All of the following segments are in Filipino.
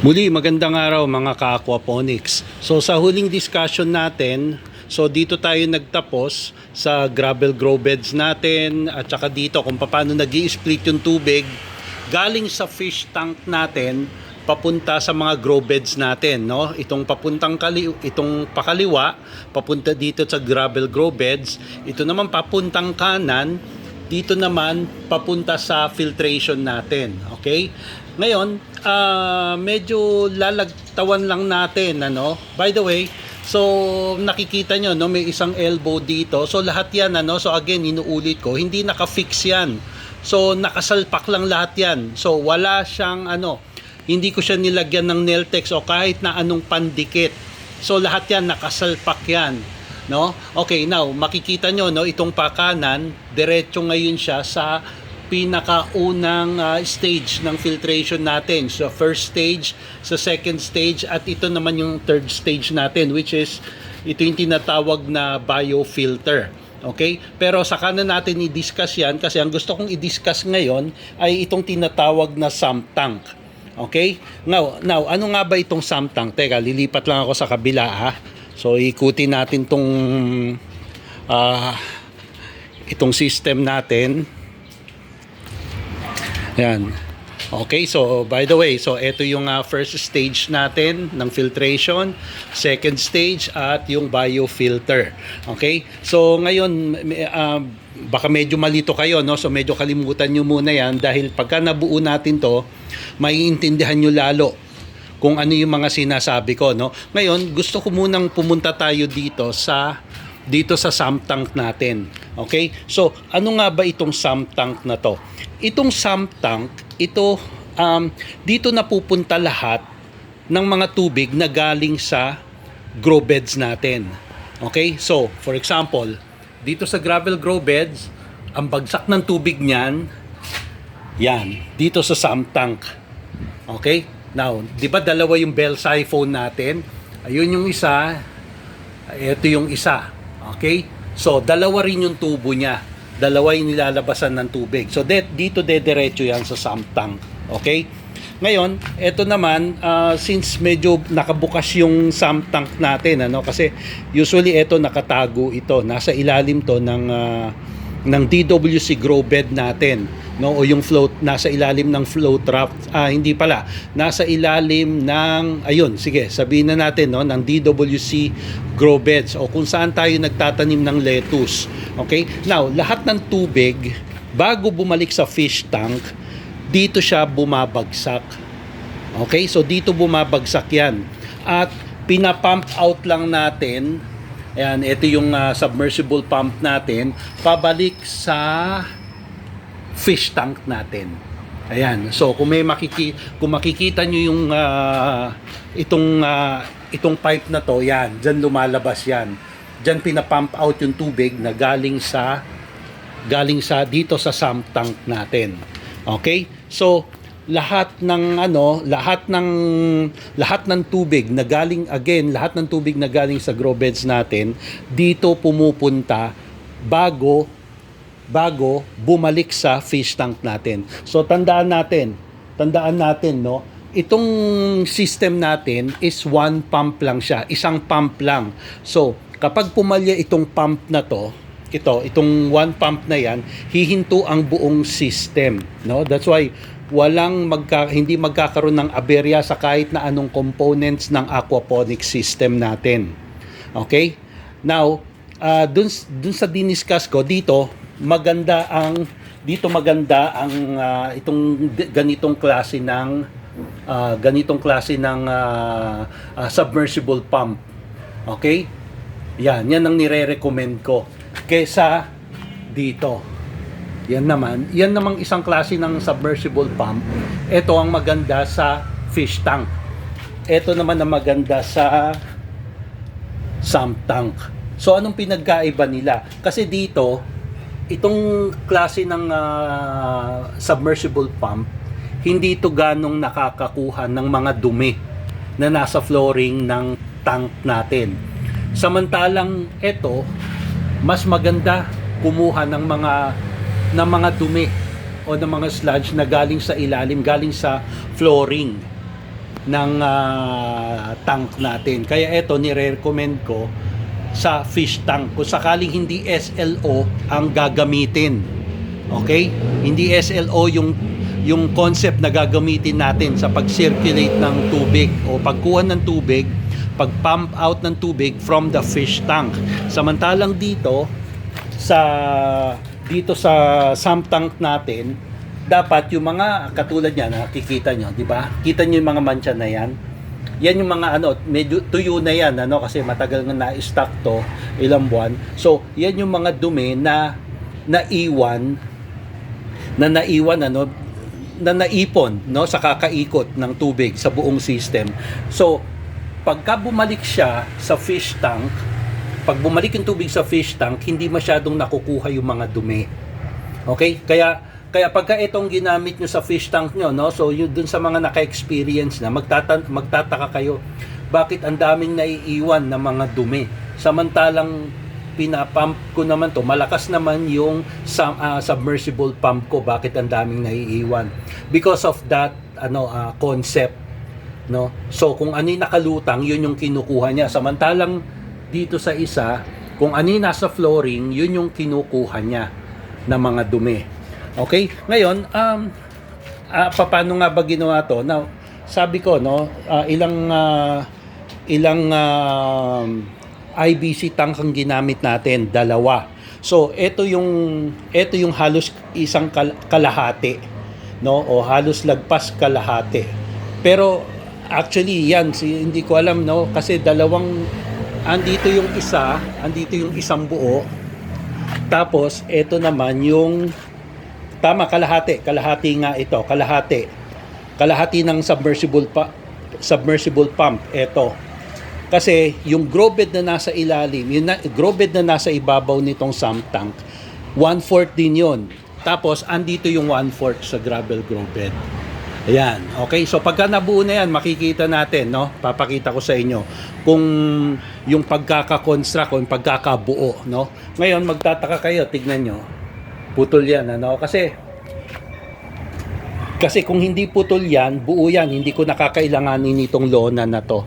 Muli, magandang araw mga ka-aquaponics. So sa huling discussion natin, so dito tayo nagtapos sa gravel grow beds natin at saka dito kung paano nag split yung tubig galing sa fish tank natin papunta sa mga grow beds natin, no? Itong papuntang kali itong pakaliwa, papunta dito sa gravel grow beds. Ito naman papuntang kanan, dito naman papunta sa filtration natin. Okay? Ngayon, ah, medyo lalagtawan lang natin ano. By the way, so nakikita nyo no, may isang elbow dito. So lahat 'yan ano. So again, inuulit ko, hindi naka-fix 'yan. So nakasalpak lang lahat 'yan. So wala siyang ano, hindi ko siya nilagyan ng Neltex o kahit na anong pandikit. So lahat 'yan nakasalpak 'yan no? Okay, now makikita nyo no itong pakanan, diretso ngayon siya sa pinakaunang ah, stage ng filtration natin. So first stage, sa second stage at ito naman yung third stage natin which is ito yung tinatawag na biofilter. Okay? Pero saka na natin i-discuss yan kasi ang gusto kong i-discuss ngayon ay itong tinatawag na sump tank. Okay? Now, now ano nga ba itong sump tank? Teka, lilipat lang ako sa kabila ha. So ikutin natin tong ah, itong system natin. Yan. Okay, so by the way, so ito yung ah, first stage natin ng filtration, second stage at yung biofilter. Okay? So ngayon ah, baka medyo malito kayo no, so medyo kalimutan nyo muna 'yan dahil pagka nabuo natin 'to, maiintindihan nyo lalo kung ano yung mga sinasabi ko no. Ngayon, gusto ko munang pumunta tayo dito sa dito sa sump tank natin. Okay? So, ano nga ba itong sump tank na to? Itong sump tank, ito um, dito napupunta lahat ng mga tubig na galing sa grow beds natin. Okay? So, for example, dito sa gravel grow beds, ang bagsak ng tubig niyan, yan, dito sa sump tank. Okay? Now, di ba dalawa yung bell siphon natin? Ayun yung isa, ito yung isa. Okay? So, dalawa rin yung tubo niya. Dalawa yung nilalabasan ng tubig. So, de- dito dediretso yan sa sump tank. Okay? Ngayon, ito naman, ah, since medyo nakabukas yung sump tank natin, ano, kasi usually ito nakatago ito. Nasa ilalim to ng, ah, ng DWC grow bed natin no o yung float nasa ilalim ng float raft ah hindi pala nasa ilalim ng ayun sige sabihin na natin no ng DWC grow beds o kung saan tayo nagtatanim ng lettuce okay? Now lahat ng tubig bago bumalik sa fish tank dito siya bumabagsak okay? So dito bumabagsak yan. At pinapump out lang natin Ayan, ito yung ah, submersible pump natin pabalik sa fish tank natin. Ayan. So kung may makiki kung makikita niyo yung ah, itong ah, itong pipe na to, yan, diyan lumalabas yan. Diyan pinapump out yung tubig na galing sa galing sa dito sa sump tank natin. Okay? So lahat ng ano, lahat ng lahat ng tubig na galing again, lahat ng tubig na galing sa grow beds natin dito pumupunta bago bago bumalik sa fish tank natin. So tandaan natin, tandaan natin no, itong system natin is one pump lang siya, isang pump lang. So kapag pumalya itong pump na to, ito, itong one pump na yan, hihinto ang buong system, no? That's why walang magka, hindi magkakaroon ng aberya sa kahit na anong components ng aquaponics system natin. Okay? Now, uh, dun, dun sa diniscuss ko dito, maganda ang dito maganda ang ah, itong ganitong klase ng ah, ganitong klase ng ah, ah, submersible pump. Okay? Yan, yan ang nire-recommend ko kesa dito. Yan naman, yan namang isang klase ng submersible pump. Ito ang maganda sa fish tank. Ito naman ang maganda sa sump tank. So anong pinagkaiba nila? Kasi dito, itong klase ng ah, submersible pump, hindi ito ganong nakakakuha ng mga dumi na nasa flooring ng tank natin. Samantalang ito, mas maganda kumuha ng mga ng mga dumi o ng mga sludge na galing sa ilalim, galing sa flooring. ng ah, tank natin. Kaya ito nire-recommend ko sa fish tank kung sakaling hindi SLO ang gagamitin. Okay? Hindi SLO yung yung concept na gagamitin natin sa pag-circulate ng tubig o pagkuha ng tubig, pag-pump out ng tubig from the fish tank. Samantalang dito sa dito sa sump tank natin, dapat yung mga katulad niyan, nakikita nyo, di ba? Kita nyo yung mga mancha na yan. Yan yung mga ano, medyo tuyo na yan, ano, kasi matagal na na-stock to, ilang buwan. So, yan yung mga dumi na naiwan, na naiwan, ano, na naipon, no, sa kakaikot ng tubig sa buong system. So, pagka bumalik siya sa fish tank, pag bumalik yung tubig sa fish tank, hindi masyadong nakukuha yung mga dumi. Okay? Kaya kaya pagka itong ginamit nyo sa fish tank nyo, no? So yun dun sa mga naka-experience na magtata- magtataka kayo bakit ang daming naiiwan na mga dumi. Samantalang pinapump ko naman to, malakas naman yung sum- ah, submersible pump ko, bakit ang daming naiiwan? Because of that ano ah, concept no? So kung ano yung nakalutang, yun yung kinukuha niya. Samantalang dito sa isa, kung ano yung nasa flooring, yun yung kinukuha niya na mga dumi. Okay? Ngayon, um, ah, paano nga ba ginawa to? Now, sabi ko, no, ah, ilang ah, ilang um, IBC tank ang ginamit natin, dalawa. So, ito yung ito yung halos isang kal- kalahati, no? O halos lagpas kalahati. Pero actually, yan si hindi ko alam, no, kasi dalawang andito yung isa, andito yung isang buo. Tapos ito naman yung tama kalahati, kalahati nga ito, kalahati. Kalahati ng submersible pa submersible pump ito. Kasi yung grow bed na nasa ilalim, yung na, grow bed na nasa ibabaw nitong sump tank, one-fourth din yon. Tapos, andito yung one-fourth sa gravel grow bed. Ayan. Okay, so pagka nabuo na yan, makikita natin, no? Papakita ko sa inyo kung yung pagkaka-construct o yung pagkakabuo, no? Ngayon, magtataka kayo, tignan nyo. Putol yan, ano? Kasi, kasi kung hindi putol yan, buo yan, hindi ko nakakailanganin itong lona na to.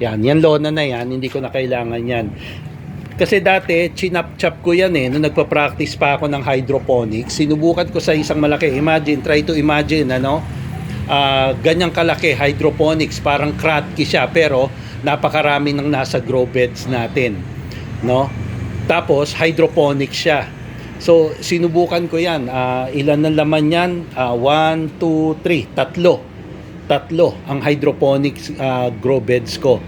Yan, yan lona na yan, hindi ko na kailangan yan. Kasi dati, chinap-chap ko yan eh, nung nagpa-practice pa ako ng hydroponics, sinubukan ko sa isang malaki. Imagine, try to imagine, ano? Ah, ganyang kalaki, hydroponics, parang kratky siya, pero napakarami ng nasa grow beds natin. No? Tapos, hydroponics siya. So, sinubukan ko yan. Ah, ilan ng laman yan? Ah, one, two, three. Tatlo. Tatlo ang hydroponics ah, grow beds ko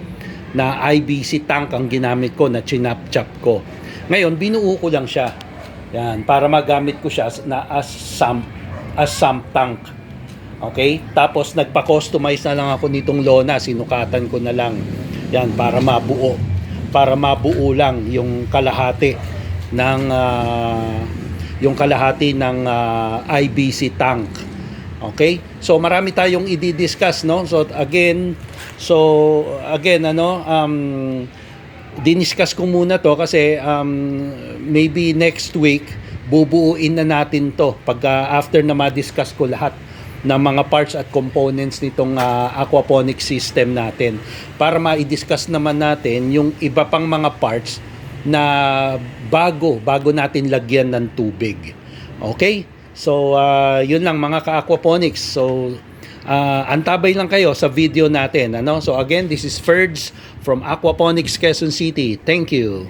na IBC tank ang ginamit ko na chinap-chap ko. Ngayon, binuo ko lang siya. Yan, para magamit ko siya na as sump, as sump tank. Okay? Tapos nagpa-customize na lang ako nitong lona, sinukatan ko na lang. Yan, para mabuo. Para mabuo lang yung kalahati ng ah, yung kalahati ng ah, IBC tank. Okay? So marami tayong i-discuss no. So again, so again ano um diniscuss ko muna to kasi um, maybe next week bubuuin na natin to pag ah, after na ma-discuss ko lahat ng mga parts at components nitong ah, aquaponic system natin para ma-discuss naman natin yung iba pang mga parts na bago bago natin lagyan ng tubig. Okay? So ah, yun lang mga ka-aquaponics. So ah, antabay lang kayo sa video natin ano. So again, this is Ferds from Aquaponics Quezon City. Thank you.